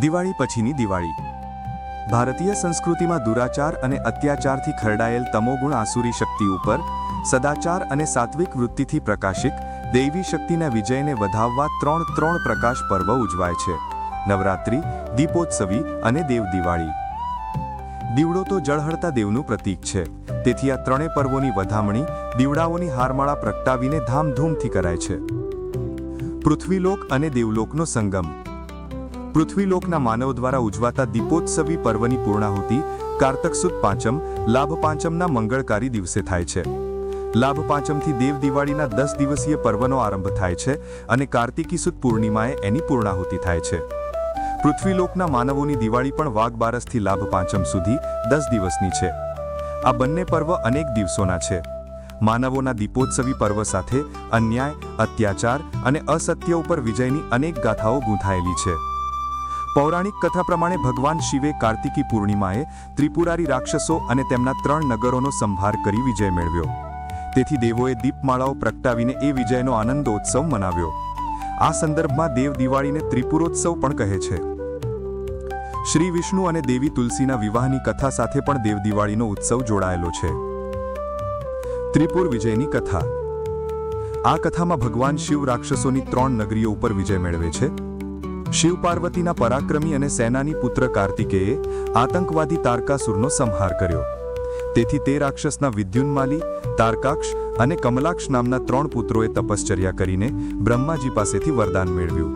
દિવાળી પછીની દિવાળી. ભારતીય સંસ્કૃતિમાં દુરાચાર અને અત્યાચારથી ખરડાયેલ તમોગુણ આસુરી શક્તિ ઉપર સદાચાર અને સાત્વિક વૃત્તિથી પ્રકાશિત દૈવી શક્તિના વિજયને વધાવવા ત્રણ ત્રણ પ્રકાશ પર્વ ઉજવાય છે. નવરાત્રિ, દીપોત્સવી અને દેવ દિવાળી. દીવડો તો જળહળતા દેવનું પ્રતીક છે. તેથી આ ત્રણેય પર્વોની વધામણી દીવડાઓની હારમાળા પ્રગટાવીને ધામધૂમથી કરાય છે. પૃથ્વીલોક અને દેવલોકનો સંગમ. પૃથ્વીલોકના માનવ દ્વારા ઉજવાતા દીપોત્સવી પર્વની પૂર્ણાહુતિ કાર્તકસુદ પાંચમ, લાભ પાંચમના મંગળકારી દિવસે થાય છે. લાભ પાંચમથી દેવ દિવાળીના દસ દિવસીય પર્વનો આરંભ થાય છે અને કાર્તિકી સુદ પૂર્ણિમાએ એની પૂર્ણાહુતિ થાય છે. પૃથ્વીલોકના માનવોની દિવાળી પણ વાઘ બારસથી લાભ પાંચમ સુધી દસ દિવસની છે. આ બંને પર્વ અનેક દિવસોના છે. માનવોના દીપોત્સવી પર્વ સાથે અન્યાય, અત્યાચાર અને અસત્ય ઉપર વિજયની અનેક ગાથાઓ ગૂંથાયેલી છે. પૌરાણિક કથા પ્રમાણે ભગવાન શિવે કાર્તિકી પૂર્ણિમાએ ત્રિપુરારી રાક્ષસો અને તેમના ત્રણ નગરોનો સંભાર કરી વિજય મેળવ્યો. તેથી દેવોએ દીપમાળાઓ પ્રગટાવીને એ વિજયનો આનંદોત્સવ મનાવ્યો. આ સંદર્ભમાં દેવ દિવાળીને ત્રિપુરોત્સવ પણ કહે છે. શ્રી વિષ્ણુ અને દેવી તુલસીના વિવાહની કથા સાથે પણ દેવ દિવાળીનો ઉત્સવ જોડાયેલો છે. ત્રિપુર વિજયની કથા. આ કથામાં ભગવાન શિવ રાક્ષસોની ત્રણ નગરીઓ ઉપર વિજય મેળવે છે. શિવ પાર્વતીના પરાક્રમી અને સેનાની પુત્ર કાર્તિકેયે આતંકવાદી તારકાસુરનો સંહાર કર્યો. તેથી તે રાક્ષસના વિદ્યુન્માલી, તારકાક્ષ અને કમલાક્ષ નામના ત્રણ પુત્રોએ તપશ્ચર્યા કરીને બ્રહ્માજી પાસેથી વરદાન મેળવ્યું.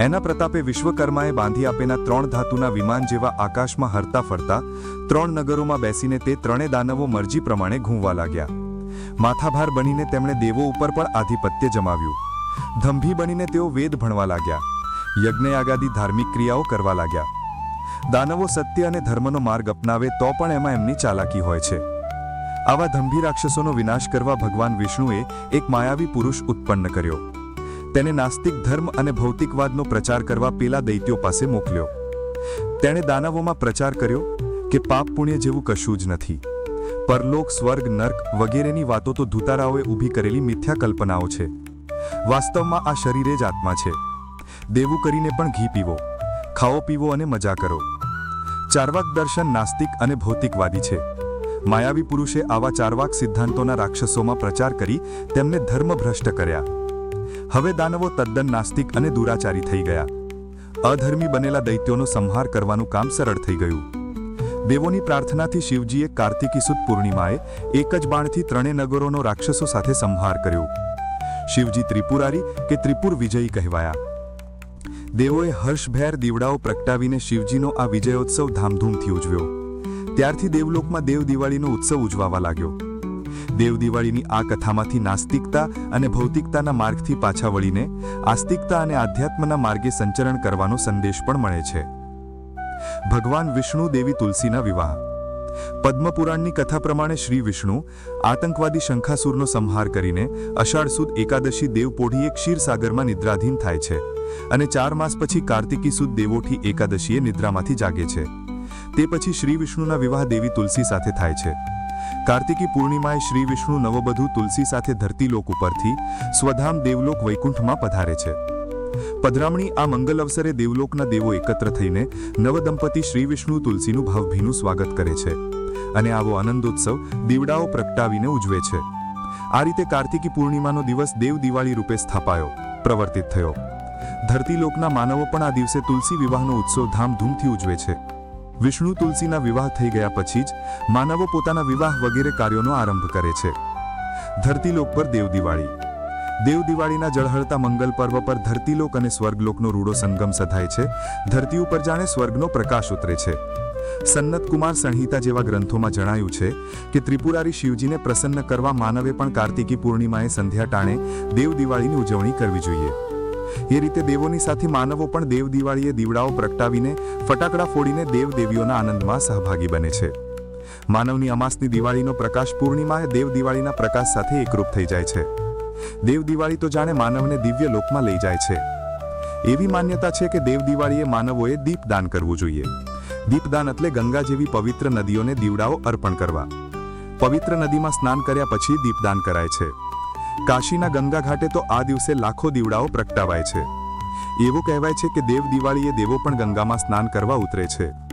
એના પ્રતાપે વિશ્વકર્માએ બાંધી આપેના ત્રણ ધાતુના વિમાન જેવા આકાશમાં હરતા ફરતા ત્રણ નગરોમાં બેસીને તે ત્રણે દાનવો મરજી પ્રમાણે ઘૂંવા લાગ્યા. માથાભાર બનીને તેમણે દેવો ઉપર પણ આધિપત્ય જમાવ્યું. ધંભી બનીને તેઓ વેદ ભણવા લાગ્યા. યજ્ઞયાગાદી ધાર્મિક ક્રિયાઓ કરવા લાગ્યા. દાનવો સત્ય અને ધર્મનો માર્ગ અપનાવે તો પણ એમાં એમની ચાલાકી હોય છે. આવા ધંભી રાક્ષસોનો વિનાશ કરવા ભગવાન વિષ્ણુએ એક માયાવી પુરુષ ઉત્પન્ન કર્યો. તેને નાસ્તિક ધર્મ અને ભૌતિકવાદનો પ્રચાર કરવા પેલા દૈત્યો પાસે મોકલ્યો. તેણે દાનવોમાં પ્રચાર કર્યો કે પાપ પુણ્ય જેવું કશું જ નથી. પરલોક, સ્વર્ગ, નર્ક વગેરેની વાતો તો ધૂતારાઓએ ઊભી કરેલી મિથ્યા કલ્પનાઓ છે. વાસ્તવમાં આ શરીરે જ આત્મા છે. દેવું કરીને પણ ઘી પીવો. ખાઓ, પીવો અને મજા કરો. ચારવાક દર્શન નાસ્તિક અને ભૌતિકવાદી છે. માયાવી પુરુષે આવા ચારવાક સિદ્ધાંતોના રાક્ષસોમાં પ્રચાર કરી તેમને ધર્મભ્રષ્ટ કર્યા. હવે દાનવો તદ્દન નાસ્તિક અને દુરાચારી થઈ ગયા. અધર્મી બનેલા દૈત્યોનો સંહાર કરવાનું કામ સરળ થઈ ગયું. દેવોની પ્રાર્થનાથી શિવજીએ કાર્તિકી સુદ પૂર્ણિમાએ એક જ બાણથી ત્રણેય નગરોનો રાક્ષસો સાથે સંહાર કર્યો. શિવજી ત્રિપુરારી કે ત્રિપુર વિજયી કહેવાયા. દેવોએ હર્ષભેર દીવડાઓ પ્રગટાવીને શિવજીનો આ વિજયોત્સવ ધામધૂમથી ઉજવ્યો. ત્યારથી દેવલોકમાં દેવ દિવાળીનો ઉત્સવ ઉજવાવા લાગ્યો. દેવ દિવાળીની આ કથામાંથી નાસ્તિકતા અને ભૌતિકતાના માર્ગથી પાછા વળીને આસ્તિકતા અને આધ્યાત્મના માર્ગે સંચરણ કરવાનો સંદેશ પણ મળે છે. ભગવાન વિષ્ણુ દેવી તુલસીના વિવાહ. પદ્મપુરાણની કથા પ્રમાણે શ્રી વિષ્ણુ આતંકવાદી શંખાસુરનો સંહાર કરીને અષાઢ સુદ એકાદશી દેવપોઢીએ ક્ષીરસાગરમાં નિદ્રાધીન થાય છે અને ચાર માસ પછી કાર્તિકી સુદ દેવોઠી એકાદશીએ નિદ્રામાંથી જાગે છે. તે પછી શ્રી વિષ્ણુના વિવાહ દેવી તુલસી સાથે થાય છે. કાર્તિકી પૂર્ણિમાએ શ્રી વિષ્ણુ નવબધુ તુલસી સાથે ધરતીલોક ઉપરથી સ્વધામ દેવલોક વૈકુંઠમાં પધારે છે. પધરામણી આ મંગલ અવસરે દેવલોકના દેવો એકત્ર થઈને નવદંપતિ શ્રી વિષ્ણુ તુલસીનું ભાવભીનું સ્વાગત કરે છે અને આવો આનંદોત્સવ દીવડાઓ પ્રગટાવીને ઉજવે છે. આ રીતે કાર્તિકી પૂર્ણિમાનો દિવસ દેવ દિવાળી રૂપે સ્થાપાયો, પ્રવર્તિત થયો. ધરતીલોકના માનવો પણ આ દિવસે તુલસી વિવાહનો ઉત્સવ ધામધૂમથી ઉજવે છે. વિષ્ણુ તુલસીના વિવાહ થઈ ગયા પછી જ માનવો પોતાના વિવાહ વગેરે કાર્યોનો આરંભ કરે છે. ધરતીલોક પર દેવ દિવાળી દેવ દિવાળીના જળહળતા મંગલ પર્વ પર ધરતીલોક અને સ્વર્ગલોકનો રૂડો સંગમ સધાય છે. ધરતી ઉપર જાણે સ્વર્ગનો પ્રકાશ ઉતરે છે. સન્નત કુમાર સંહિતા જેવા ગ્રંથોમાં જણાયું છે કે ત્રિપુરારી શિવજીને પ્રસન્ન કરવા માનવે પણ કાર્તિકી પૂર્ણિમાએ સંધ્યા ટાણે દેવ દિવાળીની ઉજવણી કરવી જોઈએ. એ રીતે દેવોની સાથે માનવો પણ દેવ દિવાળીએ દીવડાઓ પ્રગટાવીને, ફટાકડા ફોડીને દેવ દેવીઓના આનંદમાં સહભાગી બને છે. માનવની અમાસની દિવાળીનો પ્રકાશ પૂર્ણિમાએ દેવ દિવાળીના પ્રકાશ સાથે એકરૂપ થઈ જાય છે. દેવ દિવાળી તો જાણે માનવને દિવ્ય લોકમાં લઈ જાય છે. એવી માન્યતા છે કે દેવ દિવાળીએ માનવોએ દીપદાન કરવું જોઈએ. દીપદાન એટલે ગંગા જેવી પવિત્ર નદીઓને દીવડાઓ અર્પણ કરવા. પવિત્ર નદીમાં સ્નાન કર્યા પછી દીપદાન કરાય છે. કાશીના ગંગા ઘાટે તો આ દિવસે લાખો દીવડાઓ પ્રગટાવાય છે. એવું કહેવાય છે કે દેવ દિવાળીએ દેવો પણ ગંગામાં સ્નાન કરવા ઉતરે છે.